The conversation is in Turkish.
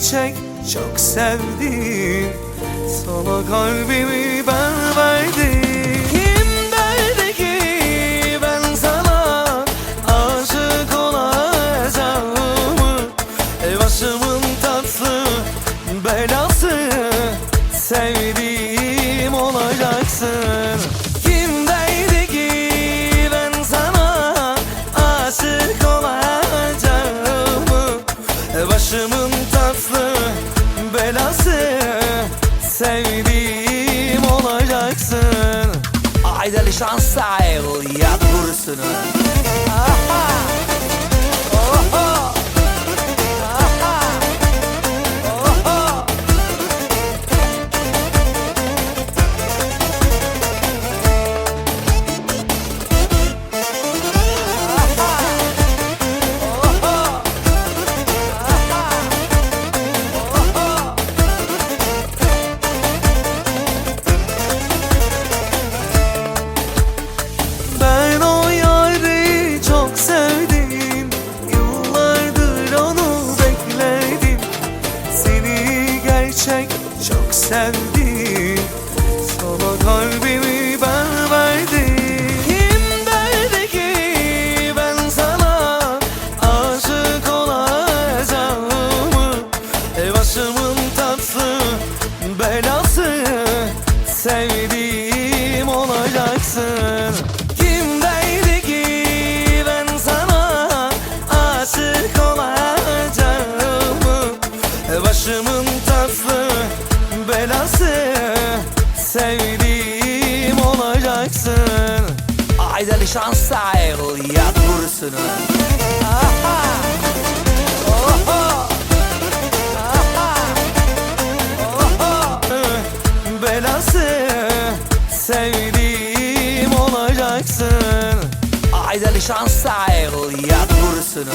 gerçek çok sevdim. Sana kalbimi ben verdim. Kim derdi ki ben sana aşık olacağımı başımın tatlı belası Sevdiğim olacaksın. Kim derdi ki ben sana aşık olacağımı Başımın Sevdiğim olacaksın. Aydeli Şansayıl yat vurusunu gerçek çok sevdim. Sana kalbimi ben verdim. Kim ben sana aşık olacağımı E başımın tatlı belası Sevdiğim olacaksın. Aydeli Şansayıl yat vurusunu Aha! Sevdiğim olacaksın. Aydeli Şansayıl yat vurusunu